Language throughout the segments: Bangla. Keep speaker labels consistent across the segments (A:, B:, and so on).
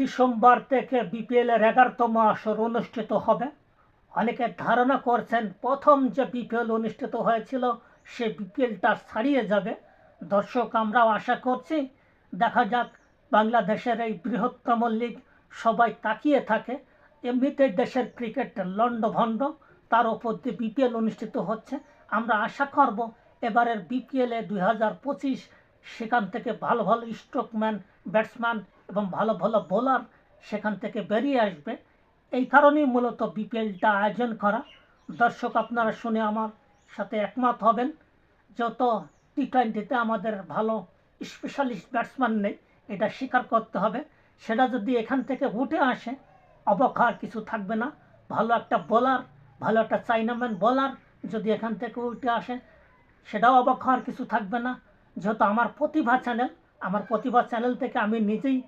A: ডিসেম্বর থেকে বিপিএল এর এগারোতম আসর অনুষ্ঠিত হবে। অনেকে ধারণা করছেন প্রথম যে বিপিএল অনুষ্ঠিত হয়েছিল, সে বিপিএলটা ছাড়িয়ে যাবে। দর্শক, আমরাও আশা করছি, দেখা যাক বাংলাদেশের এই বৃহত্তম লিগ সবাই তাকিয়ে থাকে। এমনিতে দেশের ক্রিকেট লণ্ডভণ্ড, তার ওপর দিয়ে বিপিএল অনুষ্ঠিত হচ্ছে। আমরা আশা করব এবারের বিপিএলে দুই হাজার পঁচিশ, সেখান থেকে ভালো ভালো স্ট্রোকম্যান, ব্যাটসম্যান এবং ভালো ভালো বোলার সেখান থেকে বেরিয়ে আসবে। এই কারণেই মূলত বিপিএলটা আয়োজন করা। দর্শক, আপনারা শুনে আমার সাথে একমত হবেন। যত টি টোয়েন্টিতে আমাদের ভালো স্পেশালিস্ট ব্যাটসম্যান নেই, এটা স্বীকার করতে হবে। সেটা যদি এখান থেকে উঠে আসে অবাক হওয়ার কিছু থাকবে না। ভালো একটা বোলার ভালো একটা চাইনাম্যান বোলার যদি এখান থেকে উঠে আসে, সেটাও অবাক হওয়ার কিছু থাকবে না। যেহেতু আমার প্রতিভা চ্যানেল আমার প্রতিভা চ্যানেল থেকে আমি নিজেই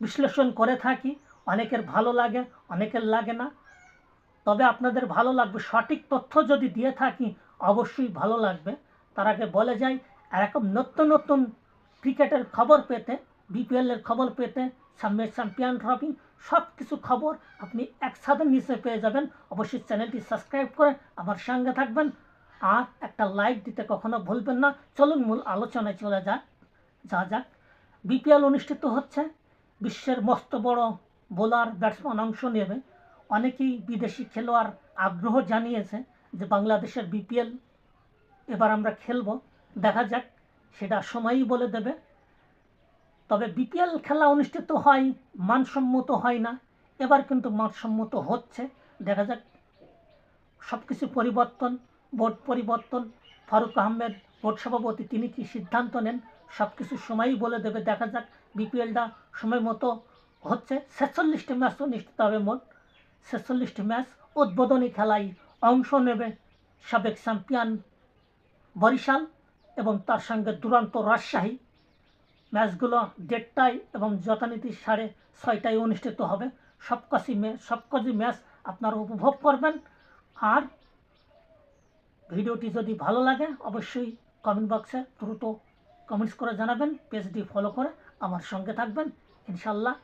A: বিশ্লেষণ করে থাকি। অনেকের ভালো লাগে, অনেকের লাগে না। তবে আপনাদের ভালো লাগবে। সঠিক তথ্য যদি দিয়ে থাকি, অবশ্যই ভালো লাগবে। তার আগে বলে যাই, এরকম নতুন নতুন ক্রিকেটের খবর পেতে বিপিএলের খবর পেতে সামনে চ্যাম্পিয়ন ট্রফি সব কিছু খবর আপনি একসাথে নিচে পেয়ে যাবেন। অবশ্যই চ্যানেলটি সাবস্ক্রাইব করে আমার সঙ্গে থাকবেন। আর একটা লাইক দিতে কখনো ভুলবেন না। চলুন মূল আলোচনায় চলে যাক। যা যাক বিপিএল অনুষ্ঠিত হচ্ছে বিশ্বের মস্ত বড় বোলার ব্যাটসম্যান অংশ নেবে। অনেকেই বিদেশি খেলোয়াড় আগ্রহ জানিয়েছে যে বাংলাদেশের বিপিএল এবার আমরা খেলব। দেখা যাক, সেটা সময়ই বলে দেবে। তবে বিপিএল খেলা অনুষ্ঠিত হয়, মানসম্মত হয় না। এবার কিন্তু মানসম্মত হচ্ছে। দেখা যাক সব কিছু পরিবর্তন বোর্ড পরিবর্তন, ফারুক আহমেদ বোর্ড সভাপতি, তিনি কি সিদ্ধান্ত নেন? সব কিছু সময়ই বলে দেবে। দেখা যাক বিপিএলটা সময় মতো হচ্ছে ছেচল্লিশটি ম্যাচ অনুষ্ঠিত হবে মোট। ছেচল্লিশটি ম্যাচ উদ্বোধনী খেলায় অংশ নেবে সাবেক চ্যাম্পিয়ন বরিশাল এবং তার সঙ্গে দুরন্ত রাজশাহী। ম্যাচগুলো দেড়টায় এবং যথানীতি সাড়ে ছয়টায় অনুষ্ঠিত হবে। সব কটি ম্যাচ সব কটি ম্যাচ আপনারা উপভোগ করবেন। আর ভিডিওটি যদি ভালো লাগে, অবশ্যই কমেন্ট বক্সে দ্রুত কমেন্টস করে জানাবেন পেজটি ফলো করে আমার সঙ্গে থাকবেন ইনশাল্লাহ